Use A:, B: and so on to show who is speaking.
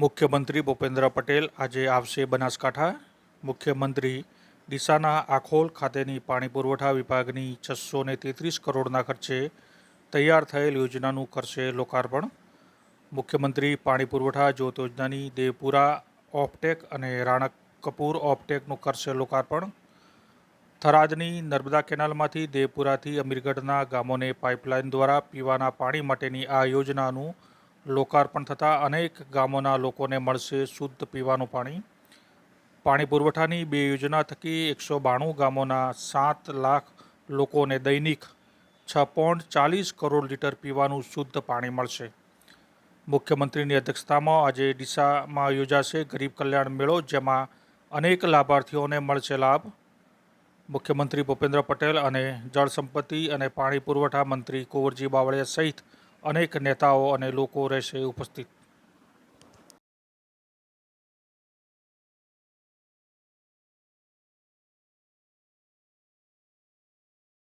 A: મુખ્યમંત્રી ભૂપેન્દ્ર પટેલ આજે આવશે બનાસકાંઠા. મુખ્યમંત્રી ડીસાના આખોલ ખાતેની પાણી પુરવઠા વિભાગની છસો ને તેત્રીસ કરોડના ખર્ચે તૈયાર થયેલ યોજનાનું કરશે લોકાર્પણ. મુખ્યમંત્રી પાણી પુરવઠા જ્યોત યોજનાની દેવપુરા ઓપટેક અને રાણક કપૂર ઓપટેકનું કરશે લોકાર્પણ. થરાદની નર્મદા કેનાલમાંથી દેવપુરાથી અમીરગઢના ગામોને પાઇપલાઇન દ્વારા પીવાના પાણી માટેની આ યોજનાનું લોકાર્પણ થતાં અનેક ગામોના લોકોને મળશે શુદ્ધ પીવાનું પાણી. પાણી પુરવઠાની બે યોજના થકી એકસો બાણું ગામોના સાત લાખ લોકોને દૈનિક છ પોઈન્ટ ચાલીસ કરોડ લીટર પીવાનું શુદ્ધ પાણી મળશે. મુખ્યમંત્રીની અધ્યક્ષતામાં આજે ડીસામાં યોજાશે ગરીબ કલ્યાણ મેળો, જેમાં અનેક લાભાર્થીઓને મળશે લાભ. મુખ્યમંત્રી ભૂપેન્દ્ર પટેલ અને જળ સંપત્તિ અને પાણી પુરવઠા મંત્રી કુંવરજી બાવળિયા સહિત અનેક નેતાઓ અને લોકો રહેશે ઉપસ્થિત